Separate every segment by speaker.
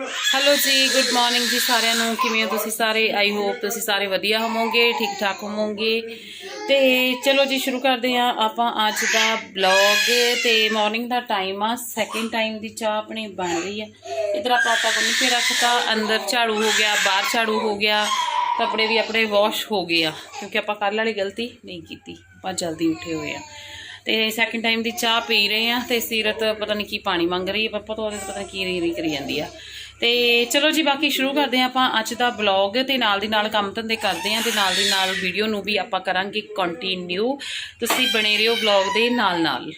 Speaker 1: Hello ਜੀ good morning ਜੀ ਸਾਰਿਆਂ ਨੂੰ। ਕਿਵੇਂ ਹੋ ਤੁਸੀਂ ਸਾਰੇ? ਆਈ ਹੋਪ ਤੁਸੀਂ ਸਾਰੇ ਵਧੀਆ ਹੋਵੋਗੇ, ਠੀਕ ਠਾਕ ਹੋਵੋਗੇ। ਤੇ ਚਲੋ ਜੀ, ਸ਼ੁਰੂ ਕਰਦੇ ਹਾਂ। ਆਪਾਂ ਅੱਜ ਦਾ ਬਲੌਗ ਤੇ ਮਾਰਨਿੰਗ ਦਾ ਟਾਈਮ ਆ। ਸੈਕਿੰਡ ਟਾਈਮ ਦੀ ਚਾਹ ਆਪਣੀ ਬਣ ਰਹੀ ਆ। ਇਧਰ ਆਪਾਂ ਆਟਾ ਗੁੰਨ ਕੇ ਰੱਖਤਾ। ਅੰਦਰ ਝਾੜੂ ਹੋ ਗਿਆ, ਬਾਹਰ ਝਾੜੂ ਹੋ ਗਿਆ। ਕੱਪੜੇ ਵੀ ਆਪਣੇ ਵਾਸ਼ ਹੋ ਗਏ ਆ। ਕਿਉਂਕਿ ਆਪਾਂ ਕੱਲ ਵਾਲੀ ਗਲਤੀ ਨਹੀਂ ਕੀਤੀ। ਆਪਾਂ ਜਲਦੀ ਉੱਠੇ ਹੋਏ ਆ। ਤੇ ਸੈਕਿੰਡ ਟਾਈਮ ਦੀ ਚਾਹ ਪੀ ਰਹੇ ਆ। ਤੇ ਸੀਰਤ ਪਤਾ ਨਹੀਂ ਕੀ ਪਾਣੀ ਮੰਗ ਰਹੀ ਹੈ ਪਾਪਾ ਤੋਂ ਉਹਦੇ ਤੋਂ ਪਤਾ ਨਹੀਂ ਕੀ ਰੀ ਕਰੀ ਜਾਂਦੀ ਆ। ਤੇ ਚਲੋ ਜੀ, ਬਾਕੀ ਸ਼ੁਰੂ ਕਰਦੇ ਆ ਆਪਾਂ ਅੱਜ ਦਾ ਬਲੌਗ ਤੇ ਨਾਲ ਦੀ ਨਾਲ ਕੰਮ ਧੰਦੇ ਕਰਦੇ ਆ ਤੇ ਨਾਲ ਦੀ ਨਾਲ ਵੀਡੀਓ ਨੂੰ ਵੀ ਆਪਾਂ ਕਰਾਂਗੇ ਕੰਟੀਨਿਊ ਤੁਸੀਂ ਬਣੇ ਰਹੋ ਬਲੌਗ ਦੇ ਨਾਲ ਨਾਲ।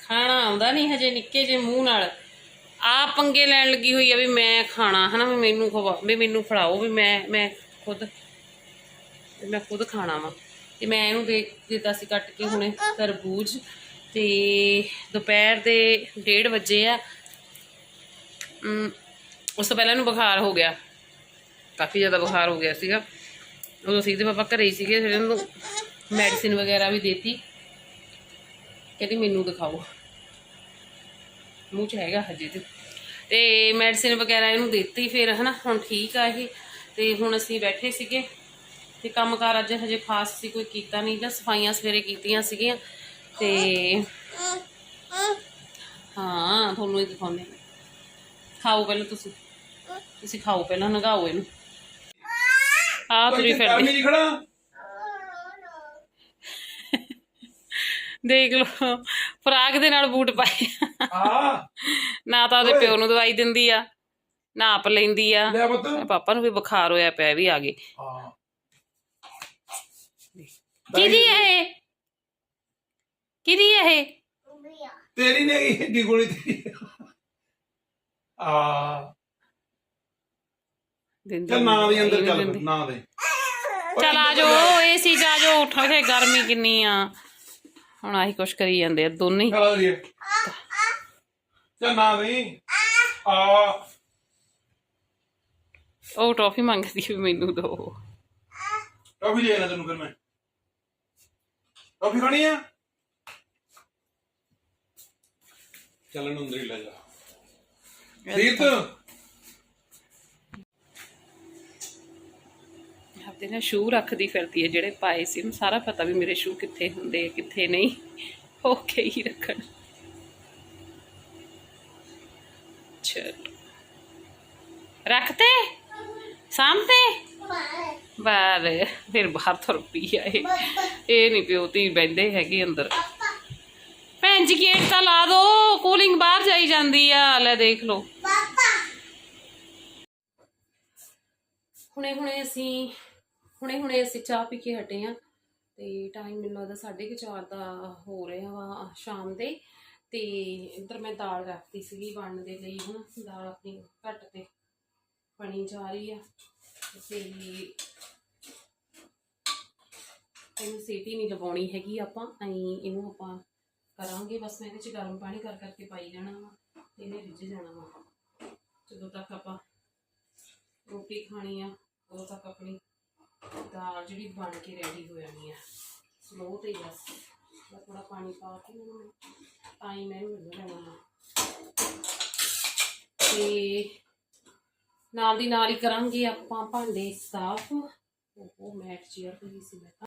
Speaker 1: ਖਾਣਾ ਆਉਂਦਾ ਨਹੀਂ ਹਜੇ ਨਿੱਕੇ ਜੇ ਮੂੰਹ ਨਾਲ। ਆ ਪੰਗੇ ਲੈਣ ਲੱਗੀ ਹੋਈ ਆ ਵੀ ਮੈਂ ਖਾਣਾ, ਹਨਾ ਵੀ ਮੈਨੂੰ ਖਵਾ, ਵੀ ਮੈਨੂੰ ਫੜਾਓ, ਵੀ ਮੈਂ ਮੈਂ ਖੁਦ ਮੈਂ ਖੁਦ ਖਾਣਾ ਵਾ। ਤੇ ਮੈਂ ਇਹਨੂੰ ਦੇ ਦਿੱਤਾ ਸੀ ਕੱਟ ਕੇ ਹੁਣੇ ਤਰਬੂਜ ਤੇ ਦੁਪਹਿਰ ਦੇ 1:30 ਵਜੇ ਆ। ਉਸ ਤੋਂ ਪਹਿਲਾਂ ਇਹਨੂੰ ਬੁਖਾਰ ਹੋ ਗਿਆ। ਕਾਫੀ ਜ਼ਿਆਦਾ ਬੁਖਾਰ ਹੋ ਗਿਆ ਸੀਗਾ। ਉਦੋਂ ਸੀ ਤੇ ਪਾਪਾ ਘਰੇ ਹੀ ਸੀਗੇ, ਫਿਰ ਇਹਨੂੰ ਮੈਡੀਸਿਨ ਵਗੈਰਾ ਵੀ ਦੇਤੀ। ਕਹਿੰਦੀ ਮੈਨੂੰ ਦਿਖਾਓ। ਮੂੰਹ 'ਚ ਹੈਗਾ ਹਜੇ ਤੇ। ਤੇ ਮੈਡੀਸਿਨ ਵਗੈਰਾ ਇਹਨੂੰ ਦਿੱਤੀ ਫਿਰ, ਹਨਾ, ਹੁਣ ਠੀਕ ਆ ਇਹ। ਤੇ ਹੁਣ ਅਸੀਂ ਬੈਠੇ ਸੀਗੇ। ਤੇ ਕੰਮਕਾਰ ਅੱਜ ਹਜੇ ਖਾਸ ਸੀ ਕੋਈ ਕੀਤਾ ਨਹੀਂ। ਜਾਂ ਸਫਾਈਆਂ ਸਵੇਰੇ ਕੀਤੀਆਂ ਸੀਗੀਆਂ। ਤੇ ਹਾਂ ਤੁਹਾਨੂੰ ਇਹ ਦਿਖਾਉਂਦੇ। ਖਾਓ ਪਹਿਲਾਂ ਤੁਸੀਂ। ਤੁਸੀਂ ਖਾਓ ਪਹਿਲਾਂ ਨਗਾਓ ਇਹਨੂੰ। ਆ ਤੁਰੀ ਫਿਰਦੀ।
Speaker 2: ਖੜਾ?
Speaker 1: ਦੇਖ ਲਓ ਫਰਾਕ ਦੇ ਨਾਲ ਬੂਟ ਪਾਏ।
Speaker 2: ਆ
Speaker 1: ਨਾ ਤਾਂ ਉਹਦੇ ਪਿਓ ਨੂੰ ਦਵਾਈ ਦਿੰਦੀ ਆ ਨਾ ਆਪ ਲੈਂਦੀ ਆ। ਪਾਪਾ ਨੂੰ ਵੀ ਬੁਖਾਰ ਹੋਇਆ ਪਿਆ ਵੀ ਆ ਗਏ।
Speaker 2: ਹਾਂ।
Speaker 1: ਕਿਹਦੀ ਇਹ? ਕਿਹਦੀ ਇਹ?
Speaker 2: ਤੇਰੀ ਨੇ ਏਡੀ ਗੋਲੀ ਤੇਰੀ ਆ।
Speaker 1: ਦਿੰਦੀ
Speaker 2: ਚੱਲ ਨਾ ਦੇ ਅੰਦਰ
Speaker 1: ਨਹੀਂ
Speaker 2: ਚੱਲ। ਨਾ ਦੇ।
Speaker 1: ਚੱਲ ਆ ਜਾਓ ਏਸੀ ਚ ਆ ਜਾਓ ਉਠੋ ਤੇ ਗਰਮੀ ਕਿੰਨੀ ਆ। ਹੁਣ ਆਹੀ ਕੁਛ ਕਰੀ ਜਾਂਦੇ ਆ ਦੋਨੇ ਹੀ।
Speaker 2: ਚਲ ਜੀ ਚੱਲ ਨਾ ਦੇ ਆ।
Speaker 1: ਉਹ ਟੌਫੀ ਮੰਗਦੀ ਵੀ ਮੈਨੂੰ ਦੋ।
Speaker 2: ਟੋਫੀ ਨਾ ਤੈਨੂੰ ਫਿਰ ਮੈਂ। ਟੋਫੀ ਖਾਣੀ ਆ? ਚੱਲ ਇਹਨੂੰ ਅੰਦਰ ਹੀ ਲੈ ਜਾ। ਰੀਤ
Speaker 1: ਆਪਦੇ ਨਾ ਸ਼ੂ ਰੱਖਦੀ ਫਿਰਦੀ ਹੈ ਜਿਹੜੇ ਪਾਏ ਸੀ ਉਹਨੂੰ ਸਾਰਾ ਪਤਾ ਵੀ ਮੇਰੇ ਸ਼ੂ ਕਿੱਥੇ ਹੁੰਦੇ ਕਿੱਥੇ ਨਹੀਂ। ਓਕੇ ਹੀ ਰੱਖਣ। ਚਲ। ਰੱਖਤੇ ਸਾਹਮਣੇ ਬਾਹਰ ਫਿਰ ਬਾਹਰ ਤੁਰ ਪਈ ਆ ਇਹ। ਇਹ ਨਹੀਂ ਪਿਓ ਤੀ ਬੈੰਦੇ ਹੈਗੇ ਅੰਦਰ। ਭੈਣ ਜੀ ਗੇਟ ਤਾਂ ਲਾ ਦੋ ਕੂਲਿੰਗ ਬਾਹਰ ਜਾਈ ਜਾਂਦੀ ਆ। ਲੈ ਦੇਖ ਲਓ। ਹੁਣੇ ਹੁਣੇ ਅਸੀਂ ਹੁਣੇ ਹੁਣੇ ਅਸੀਂ ਚਾਹ ਪੀ ਕੇ ਹਟੇ ਆ। ਤੇ ਟਾਈਮ ਮੈਨੂੰ ਲੱਗਦਾ ਸਾਢੇ ਕੁ ਚਾਰ ਦਾ ਹੋ ਰਿਹਾ ਵਾ ਸ਼ਾਮ ਦੇ। ਤੇ ਇੱਧਰ ਮੈਂ ਦਾਲ ਰੱਖਤੀ ਸੀਗੀ ਬਣਨ ਦੇ ਲਈ ਹੁਣ। ਦਾਲ ਆਪਣੀ ਘੱਟ ਤੇ ਬਣੀ ਜਾ ਰਹੀ ਆ। ਤੇ ਇਹਨੂੰ ਸੀਟੀ ਨਹੀਂ ਲਵਾਉਣੀ ਹੈਗੀ ਆਪਾਂ। ਐਂ ਇਹਨੂੰ ਆਪਾਂ ਕਰਾਂਗੇ, ਬਸ ਮੈਂ ਇਹਦੇ ਚ ਗਰਮ ਪਾਣੀ ਕਰ ਕਰਕੇ ਪਾਈ ਜਾਣਾ ਵਾ ਤੇ ਇਹਨੇ ਰਿੱਝ ਜਾਣਾ ਵਾ। ਜਦੋਂ ਤੱਕ ਆਪਾਂ ਰੋਟੀ ਖਾਣੀ ਆ, ਉਦੋਂ ਤੱਕ ਆਪਣੀ ਦਾਲ ਜਿਹੜੀ ਬਣ ਕੇ ਰੈਡੀ ਹੋ ਜਾਣੀ ਆ। ਸਲੋ ਤੇ ਬਸ ਥੋੜਾ ਪਾਣੀ ਪਾ ਕੇ ਇਹਨੂੰ ਟਾਈਮ ਐ ਮਿਲ ਜਾਣਾ ਵਾ। ਤੇ ਨਾਲ ਦੀ ਨਾਲ ਹੀ ਕਰਾਂਗੇ ਆਪਾਂ ਭਾਂਡੇ ਸਾਫ਼। ਉਹ ਮੈਟ ਚੇਅਰ ਤੇ ਸੀ ਮੈਂ ਤਾਂ।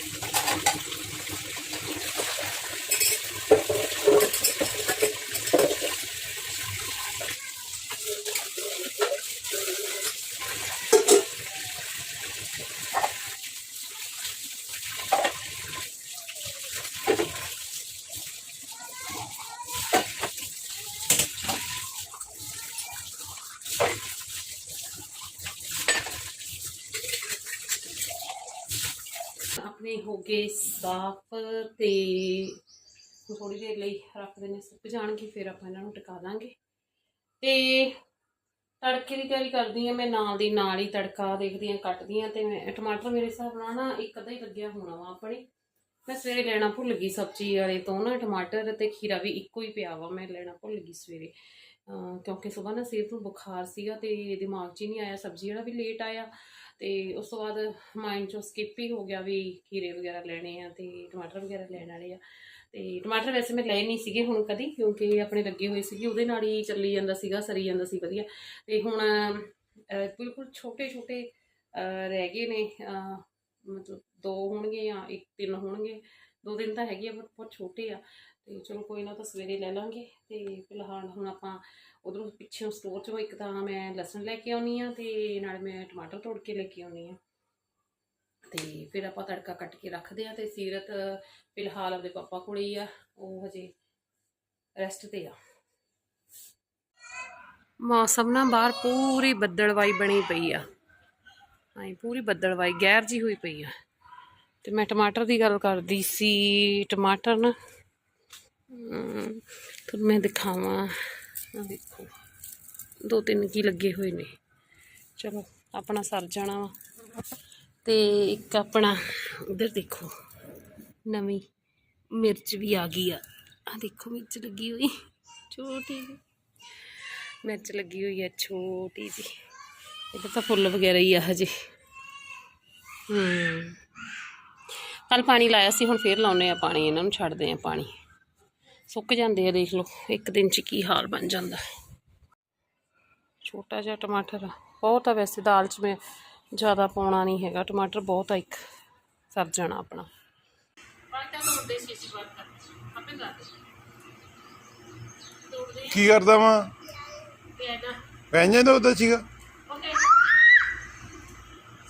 Speaker 1: ਹੋ ਗਏ ਸਾਫ਼ ਤੇ ਥੋੜੀ ਦੇਰ ਲਈ ਰੱਖ ਦੇਣੇ ਸੁੱਕ ਜਾਣਗੇ, ਫਿਰ ਆਪਾਂ ਇਹਨਾਂ ਨੂੰ ਟਿਕਾ ਦਾਂਗੇ। ਤੇ ਤੜਕੇ ਦੀ ਤਿਆਰੀ ਕਰਦੀ ਆ ਮੈਂ ਨਾਲ ਦੀ ਨਾਲ ਹੀ ਤੜਕਾ ਦੇਖਦੀ ਆ ਕੱਟਦੀ ਆ ਤੇ ਮੈਂ ਟਮਾਟਰ ਮੇਰੇ ਹਿਸਾਬ ਨਾਲ ਨਾ ਇੱਕ ਅੱਧਾ ਹੀ ਲੱਗਿਆ ਹੋਣਾ ਵਾ ਆਪਣੇ। ਮੈਂ ਸਵੇਰੇ ਲੈਣਾ ਭੁੱਲ ਗਈ ਸਬਜ਼ੀ ਵਾਲੇ ਤੋਂ ਨਾ ਟਮਾਟਰ ਤੇ ਖੀਰਾ ਵੀ ਇੱਕੋ ਹੀ ਪਿਆ ਵਾ, ਮੈਂ ਲੈਣਾ ਭੁੱਲ ਗਈ ਸਵੇਰੇ। ਅਹ ਕਿਉਂਕਿ ਸਵੇਰ ਨਾ ਸਿਰ ਨੂੰ ਬੁਖਾਰ ਸੀਗਾ ਤੇ ਦਿਮਾਗ 'ਚ ਹੀ ਨਹੀਂ ਆਇਆ, ਸਬਜ਼ੀ ਵਾਲਾ ਵੀ ਲੇਟ ਆਇਆ। ਤੇ ਉਸ ਤੋਂ ਬਾਅਦ ਮਾਈਂਡ ਚੋਂ ਸਕਿਪ ਹੀ ਹੋ ਗਿਆ ਵੀ ਖੀਰੇ ਵਗੈਰਾ ਲੈਣੇ ਆ ਤੇ ਟਮਾਟਰ ਵਗੈਰਾ ਲੈਣ ਵਾਲੇ ਆ। ਤੇ ਟਮਾਟਰ ਵੈਸੇ ਮੈਂ ਲਏ ਨਹੀਂ ਸੀਗੇ ਹੁਣ ਕਦੀ, ਕਿਉਂਕਿ ਆਪਣੇ ਲੱਗੇ ਹੋਏ ਸੀਗੇ, ਉਹਦੇ ਨਾਲ ਹੀ ਚੱਲੀ ਜਾਂਦਾ ਸੀਗਾ, ਸਰੀ ਜਾਂਦਾ ਸੀ ਵਧੀਆ। ਤੇ ਹੁਣ ਬਿਲਕੁਲ ਛੋਟੇ ਛੋਟੇ ਰਹਿ ਗਏ ਨੇ ਮਤਲਬ ਦੋ ਹੋਣਗੇ ਜਾਂ ਇੱਕ ਤਿੰਨ ਹੋਣਗੇ। ਦੋ ਦਿਨ ਤਾਂ ਹੈਗੇ ਆ ਪਰ ਬਹੁਤ ਛੋਟੇ ਆ। ਤੇ ਚਲੋ ਕੋਈ ਨਾ ਤਾਂ ਸਵੇਰੇ ਲੈ ਲਾਂਗੇ ਤੇ ਫਿਲਹਾਲ ਹੁਣ ਆਪਾਂ ਉਧਰੋਂ ਪਿੱਛੇ ਸਟੋਰ ਚੋਂ ਇੱਕ ਤਾਂ ਮੈਂ ਲਸਣ ਲੈ ਕੇ ਆਉਣੀ ਆ ਤੇ ਨਾਲ ਮੈਂ ਟਮਾਟਰ ਤੋੜ ਕੇ ਲੈ ਕੇ ਆਉਣੀ ਆ। ਤੇ ਫਿਰ ਆਪਾਂ ਤੜਕਾ ਕੱਟ ਕੇ ਰੱਖਦੇ ਆ ਤੇ ਸੀਰਤ ਫਿਲਹਾਲ ਆਪਦੇ ਪਾਪਾ ਕੋਲੇ ਹੀ ਆ, ਉਹ ਹਜੇ ਰੈਸਟ ਤੇ ਆ। ਮੌਸਮ ਨਾ ਬਾਹਰ ਪੂਰੀ ਬੱਦਲਵਾਈ ਬਣੀ ਪਈ ਆ। ਹਾਂ ਪੂਰੀ ਬੱਦਲਵਾਈ, ਗੈਰ ਜੀ ਹੋਈ ਪਈ ਆ। ਤੇ ਮੈਂ ਟਮਾਟਰ ਦੀ ਗੱਲ ਕਰਦੀ ਸੀ, ਟਮਾਟਰ ਨਾ ਤੁਹਾਨੂੰ ਮੈਂ ਦਿਖਾਵਾਂ। ਆ ਦੇਖੋ, ਦੋ ਤਿੰਨ ਕੀ ਲੱਗੇ ਹੋਏ ਨੇ। ਚਲੋ, ਆਪਣਾ ਸਰ ਜਾਣਾ ਵਾ। ਤੇ ਇੱਕ ਆਪਣਾ, ਉਧਰ ਦੇਖੋ, ਨਵੀਂ ਮਿਰਚ ਵੀ ਆ ਗਈ ਆ। ਆ ਦੇਖੋ, ਮਿਰਚ ਲੱਗੀ ਹੋਈ, ਛੋਟੀ ਜੀ ਮਿਰਚ ਲੱਗੀ ਹੋਈ ਆ, ਛੋਟੀ ਜੀ ਇੱਧਰ ਤਾਂ ਫੁੱਲ ਵਗੈਰਾ ਹੀ ਆ ਹਜੇ। ਹੂੰ ਕੱਲ ਪਾਣੀ ਲਾਇਆ ਸੀ, ਹੁਣ ਫੇਰ ਲਾਉਨੇ ਆ ਪਾਣੀ, ਇਹਨਾਂ ਨੂੰ ਛੱਡਦੇ ਆ ਪਾਣੀ। ਸੁੱਕ ਜਾਂਦੇ ਆ ਦੇਖ ਲਓ ਇੱਕ ਦਿਨ ਚ ਕੀ ਹਾਲ ਬਣ ਜਾਂਦਾ। ਛੋਟਾ ਜਿਹਾ ਟਮਾਟਰ। ਬਹੁਤ ਆ ਵੈਸੇ ਦਾਲ ਚ ਮੈਂ ਜ਼ਿਆਦਾ ਪਾਉਣਾ ਨਹੀਂ ਹੈਗਾ ਟਮਾਟਰ ਬਹੁਤ ਆ ਇੱਕ ਸਰ ਜਾਣਾ ਆਪਣਾ। ਤੋੜਦੇ ਸੀ ਇਸ ਵਾਰ ਆਪੇ ਕਰ ਤੋੜਦੇ
Speaker 2: ਕੀ ਕਰਦਾ ਵਾਂ? ਪੈਂਜਾਂ ਦਾ ਉਹਦਾ ਸੀਗਾ?
Speaker 1: ਓਕੇ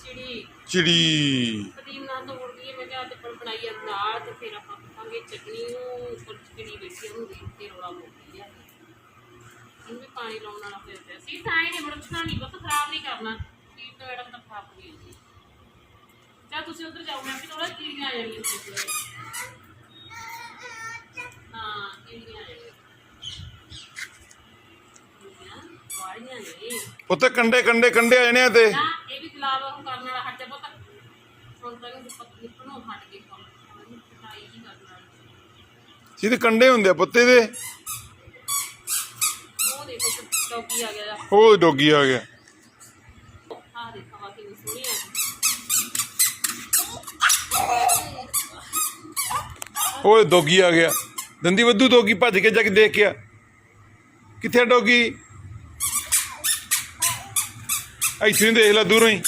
Speaker 1: ਚਿੜੀ।
Speaker 2: ਚਿੜੀ।
Speaker 1: ਪਦੀਨਾ ਤੋੜ ਦਈਏ ਮੈਂ ਕਿਹਾ ਤੇ ਪਰ ਬਣਾਈ ਆ ਦਾਲ ਤੇ ਫਿਰ ਆਪਾਂ ਪਾਵਾਂਗੇ ਚਟਨੀ ਨੂੰ ਉੱਪਰ ਚਿੜੀ ਬੈਠੀ ਆ, ਉਹਨੂੰ ਦੇਖ ਕੇ ਰੋਲਾ ਮੋਟੀ ਆ ਇਹਨੂੰ ਵੀ ਪਾਣੀ ਲਾਉਣ ਵਾਲਾ ਫਿਰ ਪਿਆ। ਸੀ ਤਾਂ ਇਹ ਬਰਛਣਾ ਨਹੀਂ ਬਹੁਤ ਖਰਾਬ ਨਹੀਂ ਕਰਨਾ। ਕੀ ਤਾਂ ਮੈਡਮ ਤਾਂ ਖਰਾਬ ਹੋ ਗਈ ਜੀ ਚਾ ਤੁਸੀਂ ਉਧਰ ਜਾਓ ਮੈਂ ਵੀ ਥੋੜਾ ਕੀੜੀਆਂ ਆ ਜਾਣੀਆਂ ਸੀ ਹਾਂ ਕੀੜੀਆਂ ਆ ਜਾਣੀਆਂ। ਨੇ।
Speaker 2: ਉੱਤੇ ਕੰਡੇ ਕੰਡੇ ਕੰਡੇ ਆ ਜਾਣੇ ਆ ਤੇ।
Speaker 1: ਨਾ ਇਹ ਵੀ ਗੁਲਾਬ ਉਹ ਕਰਨ ਵਾਲਾ ਹੱਟ ਜਾ ਪੁੱਤ। ਹੁਣ ਤਾਂ ਇਹਨੂੰ ਪੱਤ ਨਿਕਲਣੋਂ ਹਟ ਗਈ ਕੰਮ ਇਹਨੂੰ ਕਟਾਈ ਹੀ ਕਰਨ
Speaker 2: ਸਿੱਧੇ ਕੰਡੇ ਹੁੰਦੇ ਆ ਪੱਤੇ ਦੇ।
Speaker 1: ਉਹ ਦੇਖੋ ਟੋਕੀ ਆ ਗਿਆ।
Speaker 2: ਉਹ ਡੋਗੀ ਆ ਗਿਆ।
Speaker 1: ਆ ਦੇਖੋ ਆ ਕਿੰਨੀ ਸੋਹਣੀ ਆ। ਗਈ।
Speaker 2: ਉਹ ਡੋਗੀ ਆ ਗਿਆ। ਦੰਦੀ ਵੱਧੂ ਡੋਗੀ ਭੱਜ ਕੇ ਜਾ ਕੇ ਦੇਖ ਕੇ ਆ। ਕਿੱਥੇ ਡੋਗੀ? ਇੱਥੇ ਹੀ ਦੇਖ ਲੈ ਦੂਰੋਂ ਹੀ।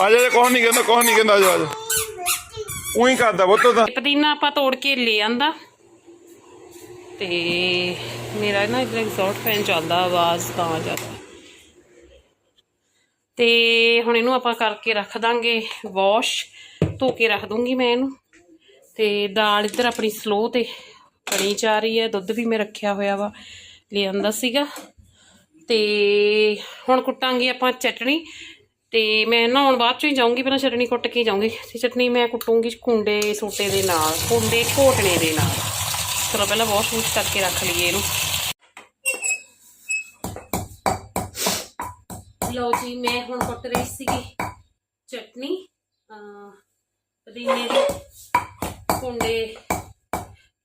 Speaker 2: ਆ ਜਾ ਕੋਹ ਨਹੀਂ ਕਹਿੰਦਾ ਕੋਹ ਨਹੀਂ ਕਹਿੰਦਾ ਆ ਜਾ ਆ ਜਾ ਉਹੀ ਕਰਦਾ ਬੁੱਤ ਤਾਂ।
Speaker 1: ਪੁਦੀਨਾ ਆਪਾਂ ਤੋੜ ਕੇ ਲੈ ਆਂਦਾ। ਤੇ ਮੇਰਾ ਨਾ ਇਧਰ ਐਗਜ਼ੌਸਟ ਫੈਨ ਚੱਲਦਾ, ਆਵਾਜ਼ ਤਾਂ ਜ਼ਿਆਦਾ। ਤੇ ਹੁਣ ਇਹਨੂੰ ਆਪਾਂ ਕਰਕੇ ਰੱਖ ਦਾਂਗੇ ਵਾਸ਼ ਧੋ ਕੇ ਰੱਖ ਦੂੰਗੀ ਮੈਂ ਇਹਨੂੰ। ਤੇ ਦਾਲ ਇੱਧਰ ਆਪਣੀ ਸਲੋ ਤੇ ਬਣੀ ਜਾ ਰਹੀ ਹੈ। ਦੁੱਧ ਵੀ ਮੈਂ ਰੱਖਿਆ ਹੋਇਆ ਵਾ, ਲੈ ਆਂਦਾ ਸੀਗਾ। ਤੇ ਹੁਣ ਕੁੱਟਾਂਗੇ ਆਪਾਂ ਚਟਣੀ। ਤੇ ਮੈਂ ਨਹਾਉਣ ਬਾਅਦ ਚੋਂ ਹੀ ਜਾਊਂਗੀ, ਪਹਿਲਾਂ ਚਟਣੀ ਕੁੱਟ ਕੇ ਜਾਊਂਗੀ। ਤੇ ਚਟਣੀ ਮੈਂ ਕੁੱਟੂੰਗੀ ਕੁੰਡੇ ਸੋਟੇ ਦੇ ਨਾਲ, ਕੁੰਡੇ ਘੋਟਣੇ ਦੇ ਨਾਲ। ਚਲੋ ਪਹਿਲਾਂ ਵਾਸ਼ ਵੂਸ਼ ਕਰਕੇ ਰੱਖ ਲਈਏ ਇਹਨੂੰ। ਲਓ ਜੀ, ਮੈਂ ਹੁਣ ਕੁੱਟ ਰਹੀ ਸੀਗੀ ਚਟਨੀ ਪੁਦੀਨੇ ਦੀ। ਕੁੰਡੇ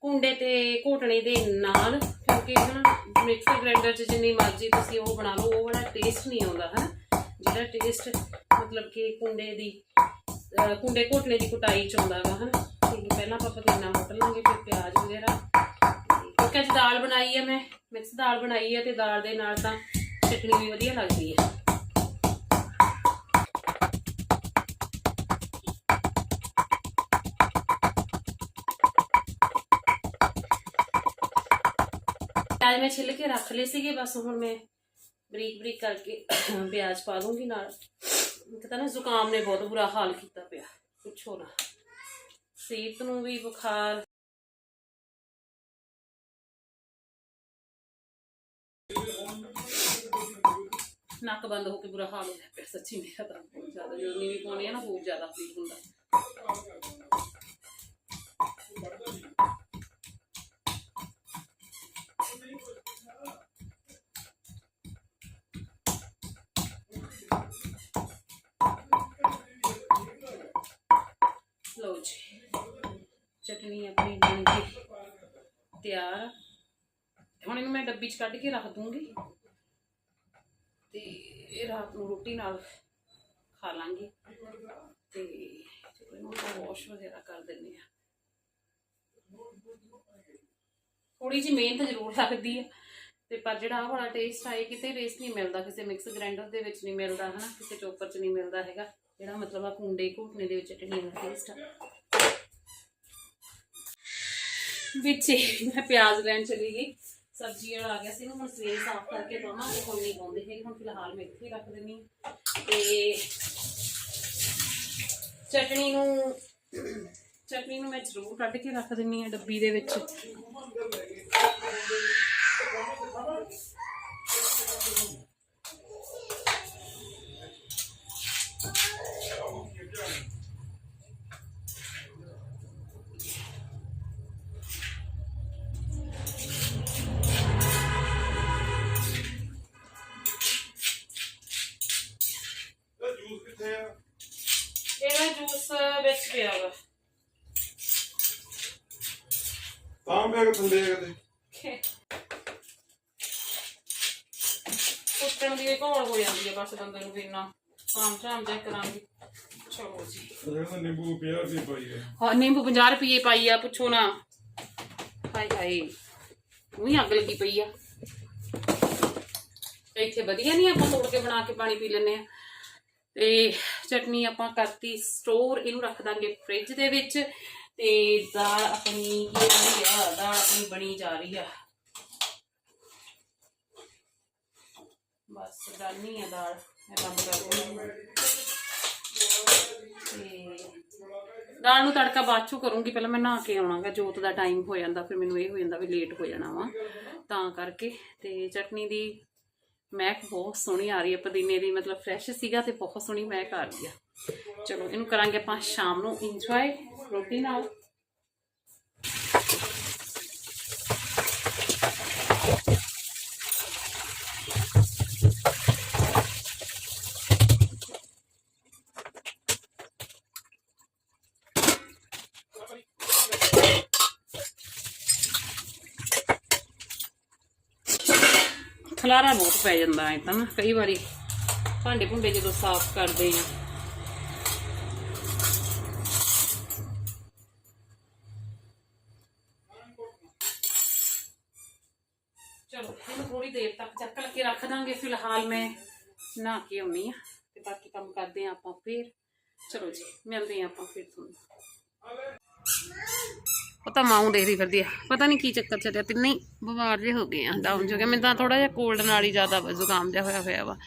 Speaker 1: ਕੁੰਡੇ ਤੇ ਘੋਟਣੇ ਦੇ ਨਾਲ, ਕਿਉਂਕਿ ਨਾ ਮਿਕਸਰ ਗ੍ਰਾਈਂਡਰ 'ਚ ਜਿੰਨੀ ਮਰਜ਼ੀ ਤੁਸੀਂ ਉਹ ਬਣਾ ਲਓ, ਉਹ ਵਾਲਾ ਟੇਸਟ ਨਹੀਂ ਆਉਂਦਾ ਹੈ ਜਿਹੜਾ ਟੇਸਟ ਮਤਲਬ ਕਿ ਕੁੰਡੇ ਦੀ ਕੁੰਡੇ ਘੋਟਣੇ ਦੀ ਕੁਟਾਈ 'ਚ ਆਉਂਦਾ ਵਾ, ਹਨਾ? ਤੇ ਪਹਿਲਾਂ ਆਪਾਂ ਪੁਦੀਨਾ ਮੁੱਟ ਲਾਂਗੇ, ਫਿਰ ਪਿਆਜ਼ ਵਗੈਰਾ। ਕਿਉਂਕਿ ਅੱਜ ਦਾਲ ਬਣਾਈ ਹੈ ਮੈਂ, ਮਿਕਸ ਦਾਲ ਬਣਾਈ ਹੈ ਤੇ ਦਾਲ ਦੇ ਨਾਲ ਤਾਂ ਚਟਨੀ ਵੀ ਵਧੀਆ ਲੱਗਦੀ ਹੈ ਪਿਆਜ਼ ਮੈਂ ਛਿੱਲ ਕੇ ਰੱਖ ਲਏ ਸੀਗੇ, ਬਸ ਹੁਣ ਮੈਂ ਬਰੀਕ ਬਰੀਕ ਕਰਕੇ ਪਿਆਜ਼ ਪਾ ਦੂੰਗੀ ਨਾਲ। ਇੱਕ ਨਾ ਜ਼ੁਕਾਮ ਨੇ ਬਹੁਤ ਬੁਰਾ ਹਾਲ ਕੀਤਾ ਪਿਆ। ਪੁੱਛੋ ਨਾ। ਸੀਤ ਨੂੰ ਵੀ ਬੁਖਾਰ। ਨੱਕ ਬੰਦ ਹੋ ਕੇ ਬੁਰਾ ਹਾਲ ਹੋਇਆ ਪਿਆ ਸੱਚੀ ਮੇਰਾ ਤਾਂ। ਬਹੁਤ ਜ਼ਿਆਦਾ ਜਦੋਂ ਨੀਵੀਂ ਪਾਉਣੀ ਆ ਨਾ, ਬਹੁਤ ਜ਼ਿਆਦਾ ਫੀਲ ਹੁੰਦਾ। ਚਟਨੀ ਆਪਣੀ ਬਣ ਕੇ ਤਿਆਰ ਹੁਣ ਇਹਨੂੰ ਮੈਂ ਡੱਬੀ 'ਚ ਕੱਢ ਕੇ ਰੱਖ ਦੂੰਗੀ। ਤੇ ਇਹ ਰਾਤ ਨੂੰ ਰੋਟੀ ਨਾਲ ਖਾ ਲਾਂਗੇ। ਤੇ ਚਲੋ ਇਹਨੂੰ ਵਾਸ਼ ਵਗੈਰਾ ਕਰ ਦਿੰਦੇ ਆ। ਥੋੜੀ ਜਿਹੀ ਮਿਹਨਤ ਜ਼ਰੂਰ ਲੱਗਦੀ ਆ। ਤੇ ਪਰ ਜਿਹੜਾ ਆਹ ਵਾਲਾ ਟੇਸਟ ਆਏ ਕਿਤੇ ਟੇਸਟ ਨਹੀਂ ਮਿਲਦਾ। ਕਿਸੇ ਮਿਕਸ ਗ੍ਰਾਈਂਡਰ ਦੇ ਵਿੱਚ ਨਹੀਂ ਮਿਲਦਾ, ਹਨਾ? ਕਿਸੇ ਚੋਪਰ 'ਚ ਨਹੀਂ ਮਿਲਦਾ ਹੈਗਾ। ਜਿਹੜਾ ਮਤਲਬ ਆ ਕੁੰਡੇ ਘੁੱਟਨੇ ਦੇ ਵਿੱਚ ਚਟਨੀ ਦਾ ਟੇਸਟ ਆ। ਵਿੱਚ ਮੈਂ ਪਿਆਜ਼ ਲੈਣ ਚਲੀ ਗਈ। ਸਬਜ਼ੀ ਵਾਲਾ ਆ ਗਿਆ ਸੀ ਹੁਣ ਸਵੇਰੇ ਸਾਫ਼ ਕਰਕੇ ਦੋਵਾਂ ਤੇ ਹੁਣ ਨਹੀਂ ਪਾਉਂਦੇ ਹੈਗੇ। ਹੁਣ ਫਿਲਹਾਲ ਮੈਂ ਇੱਥੇ ਰੱਖ ਦਿੰਨੀ ਹਾਂ। ਤੇ ਚਟਨੀ ਨੂੰ ਚਟਨੀ ਨੂੰ ਮੈਂ ਜ਼ਰੂਰ ਕੱਢ ਕੇ ਰੱਖ ਦਿੰਨੀ ਆ ਡੱਬੀ ਦੇ ਵਿੱਚ। ਇਹਦਾ ਜੂਸ ਵਿੱਚ ਪਿਆ ਵਾ
Speaker 2: ਤਾਂ ਪਿਆ ਕਿ ਥੱਲੇ ਆ ਕਿਤੇ
Speaker 1: ਕੁੱਟਣ ਦੀ ਘੋਲ ਹੋ ਜਾਂਦੀ ਹੈ ਬਸ ਬੰਦੇ ਨੂੰ ਵੀ ਇੰਨਾ ਕੰਮ ਸ਼ਾਮ ਜਾ ਕਰਾਂਗੇ ਚਲੋ ਜੀ
Speaker 2: ਜਿਹੜਾ ਨਿੰਬੂ ਪਿਆ ਸੀ ਪਾਈ ਆ
Speaker 1: ਹਾਂ ਨਿੰਬੂ 50 ਰੁਪਏ ਪਾਈ ਆ ਪੁੱਛੋ ਨਾ ਹਾਏ ਹਾਏ ਉਹੀ ਅੱਗ ਲੱਗੀ ਪਈ ਆ ਤੇ ਇੱਥੇ ਵਧੀਆ ਨਹੀਂ ਆਪਾਂ ਤੋੜ ਕੇ ਬਣਾ ਕੇ ਪਾਣੀ ਪੀ ਲੈਂਦੇ ਆ ਤੇ ਚਟਨੀ ਆਪਾਂ ਕਰਤੀ ਸਟੋਰ ਇਹਨੂੰ ਰੱਖ ਦਾਂਗੇ ਫ੍ਰਿਜ ਦੇ ਵਿੱਚ ਤੇ ਦਾਲ ਆਪਣੀ ਕੀ ਰਹੀ ਆ, ਦਾਲ ਆਪਣੀ ਬਣੀ ਜਾ ਰਹੀ ਆ। ਬਸ ਡਾਲਨੀ ਆ ਦਾਲ, ਮੈਂ ਬੰਦ ਕਰ ਤੇ ਦਾਲ ਨੂੰ ਤੜਕਾ ਬਾਅਦ ਚੋਂ ਕਰੂੰਗੀ, ਪਹਿਲਾਂ ਮੈਂ ਨਹਾ ਕੇ ਆਉਣਾਗਾ, ਜੋਤ ਦਾ ਟਾਈਮ ਹੋ ਜਾਂਦਾ, ਫਿਰ ਮੈਨੂੰ ਇਹ ਹੋ ਜਾਂਦਾ ਵੀ ਲੇਟ ਹੋ ਜਾਣਾ ਵਾ। ਤਾਂ ਕਰਕੇ ਤੇ ਚਟਨੀ ਦੀ ਮਹਿਕ ਬਹੁਤ ਸੋਹਣੀ ਆ ਰਹੀ ਹੈ, ਪੁਦੀਨੇ ਦੀ ਮਤਲਬ ਫਰੈਸ਼ ਸੀਗਾ ਤੇ ਬਹੁਤ ਸੋਹਣੀ ਮਹਿਕ ਆ ਰਹੀ ਆ ਚਲੋ, ਇਹਨੂੰ ਕਰਾਂਗੇ ਆਪਾਂ ਸ਼ਾਮ ਨੂੰ। ਇੰਜੋਏ ਰੋਟੀ ਨਾਲ। ਖਲਾਰਾ ਬਹੁਤ ਪੈ ਜਾਂਦਾ ਹੈ ਤਾਂ ਨਾ, ਕਈ ਵਾਰੀ ਭਾਂਡੇ ਭੁੰਡੇ ਜਦੋਂ ਸਾਫ਼ ਕਰਦੇ ਆ। ਚਲੋ, ਇਹਨੂੰ ਥੋੜੀ ਦੇਰ ਤੱਕ ਚੱਕ ਕੇ ਰੱਖ ਦਾਂਗੇ, ਫਿਲਹਾਲ ਮੈਂ ਨਹਾ ਕੇ ਆਉਣੀ ਆ, ਤੇ ਬਾਕੀ ਕੰਮ ਕਰਦੇ ਆ ਆਪਾਂ ਫੇਰ। ਚਲੋ ਜੀ, ਮਿਲਦੇ ਆ ਆਪਾਂ ਫਿਰ ਤੁਹਾਨੂੰ। ਉਹ ਤਾਂ ਮਾਊ ਦੇਖਦੀ ਫਿਰਦੀ ਆ। ਪਤਾ ਨਹੀਂ ਕੀ ਚੱਕਰ ਚੱਲਿਆ, ਤਿੰਨੇ ਹੀ ਬਿਮਾਰ ਜੇ ਹੋ ਗਏ ਆ ਡਾਊਨ ਜੋ ਗਿਆ ਮੈਨੂੰ ਤਾਂ ਥੋੜਾ ਜਿਹਾ ਕੋਲਡ ਨਾਲ ਹੀ ਜ਼ਿਆਦਾ ਜ਼ੁਕਾਮ ਜਿਹਾ ਹੋਇਆ ਹੋਇਆ ਵਾ।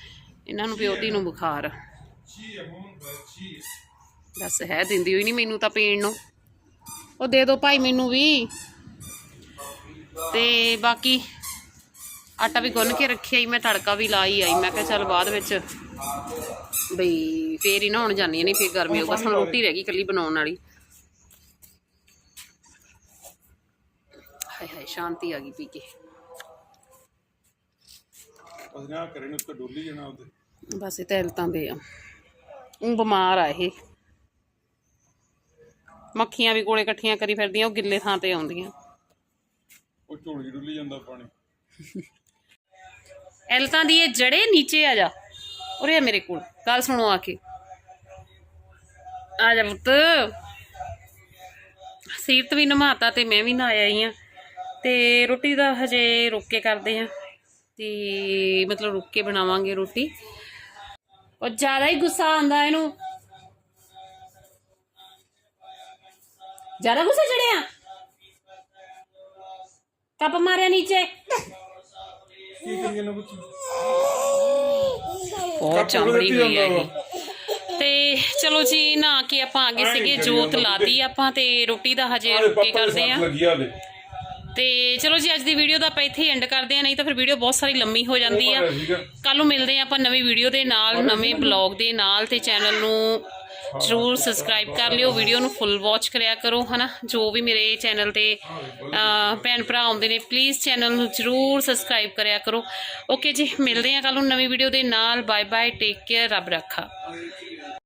Speaker 1: ਇਹਨਾਂ ਨੂੰ ਪਿਓਤੀ ਨੂੰ ਬੁਖਾਰ।
Speaker 2: ਛੀ
Speaker 1: ਦੱਸ, ਹੈ ਦਿੰਦੀ ਹੋਈ ਨਹੀਂ ਮੈਨੂੰ ਤਾਂ ਪੀਣ ਨੂੰ। ਉਹ ਦੇ ਦਿਓ ਭਾਈ ਮੈਨੂੰ ਵੀ। ਤੇ ਬਾਕੀ ਆਟਾ ਵੀ ਗੁੰਨ ਕੇ ਰੱਖਿਆ ਹੀ ਮੈਂ ਤੜਕਾ ਵੀ ਲਾਈ ਆਈ। ਮੈਂ ਕਿਹਾ ਚੱਲ ਬਾਅਦ ਵਿੱਚ ਬਈ ਫੇਰ ਹੀ ਨਹਾਉਣ ਜਾਂਦੀ ਨਹੀਂ ਫੇਰ ਗਰਮੀ ਹੋ ਬਸ ਹੁਣ ਰੋਟੀ ਰਹਿ ਗਈ ਇਕੱਲੀ ਬਣਾਉਣ ਵਾਲੀ। ਹਾਏ ਹਾਏ ਸ਼ਾਂਤੀ ਆ ਗਈ ਪੀ ਕੇ।
Speaker 2: ਬਸ ਨਾ ਕਰੇ ਨੂੰ ਉੱਤੇ ਡੋਲੀ ਜਾਣਾ ਉਹਦੇ।
Speaker 1: ਬਸ ਇਹ ਤਾਂ ਇਲਤਾਂ ਦੇ ਆ। ਉਹ ਬਿਮਾਰ ਆ ਇਹ। ਮੱਖੀਆਂ ਵੀ ਕੋਲੇ ਇਕੱਠੀਆਂ ਕਰੀ ਫਿਰਦੀਆਂ ਉਹ ਗਿੱਲੇ ਥਾਂ ਤੇ ਆਉਂਦੀਆਂ।
Speaker 2: ਉਹ ਝੋਲੀ ਡੁੱਲੀ ਜਾਂਦਾ ਪਾਣੀ।
Speaker 1: ਇਲਤਾਂ ਦੀ ਇਹ ਜੜੇ ਨੀਚੇ ਆ ਜਾ। ਉਰੇ ਮੇਰੇ ਕੋਲ ਗੱਲ ਸੁਣੋ ਆ ਕੇ। ਆ ਜਾ ਪੁੱਤ। ਸੀਰਤ ਵੀ ਨਮਾਤਾ ਤੇ ਮੈਂ ਵੀ ਨਹਾਇਆ ਹੀ ਆ। ਤੇ ਰੋਟੀ ਦਾ ਹਜੇ ਰੁੱਕ ਕੇ ਕਰਦੇ ਆ ਤੇ ਮਤਲਬ ਰੁੱਕ ਕੇ ਬਣਾਵਾਂਗੇ ਰੋਟੀ। ਉਹ ਜ਼ਿਆਦਾ ਹੀ ਗੁੱਸਾ ਆਂਦਾ ਇਹਨੂੰ। ਜ਼ਿਆਦਾ ਗੁੱਸਾ ਚੜਿਆ? ਕੱਪ ਮਾਰਿਆ ਨੀਚੇ।
Speaker 2: ਕੀ ਕਰੀਏ ਨਾ ਬੱਚੀ
Speaker 1: ਬਹੁਤ ਚੰਬੜੀ ਹੋਈ ਹੈ ਇਹ। ਤੇ ਚਲੋ ਜੀ ਨਾ ਕੇ ਆਪਾਂ ਆਗੇ ਸੀਗੇ ਜੋਤ ਲਾਤੀ ਆਪਾਂ ਤੇ ਰੋਟੀ ਦਾ ਹਜੇ ਰੁਕੇ ਕਰਦੇ ਆ ਤੇ ਚਲੋ ਜੀ ਅੱਜ ਦੀ ਵੀਡੀਓ ਦਾ ਆਪਾਂ ਇੱਥੇ ਹੀ ਐਂਡ ਕਰਦੇ ਆ ਨਹੀਂ ਤਾਂ ਫਿਰ ਵੀਡੀਓ ਬਹੁਤ ਸਾਰੀ ਲੰਮੀ ਹੋ ਜਾਂਦੀ ਆ। ਕੱਲ ਨੂੰ ਮਿਲਦੇ ਆ ਆਪਾਂ ਨਵੀਂ ਵੀਡੀਓ ਦੇ ਨਾਲ ਨਵੇਂ ਬਲੌਗ ਦੇ ਨਾਲ ਤੇ ਚੈਨਲ ਨੂੰ ਜਰੂਰ ਸਬਸਕ੍ਰਾਈਬ ਕਰ ਲਿਓ ਵੀਡੀਓ ਨੂੰ ਫੁੱਲ ਵਾਚ ਕਰਿਆ ਕਰੋ ਹਨਾ? ਜੋ ਵੀ ਮੇਰੇ ਚੈਨਲ ਤੇ ਭੈਣ ਭਰਾ ਆਉਂਦੇ ਨੇ ਪਲੀਜ਼ ਚੈਨਲ ਨੂੰ ਜਰੂਰ ਸਬਸਕ੍ਰਾਈਬ ਕਰਿਆ ਕਰੋ। ਓਕੇ ਜੀ ਮਿਲਦੇ ਆ ਕੱਲ ਨੂੰ ਨਵੀਂ ਵੀਡੀਓ ਦੇ ਨਾਲ। ਬਾਏ ਬਾਏ ਟੇਕ ਕੇਅਰ ਰੱਬ ਰੱਖਾ।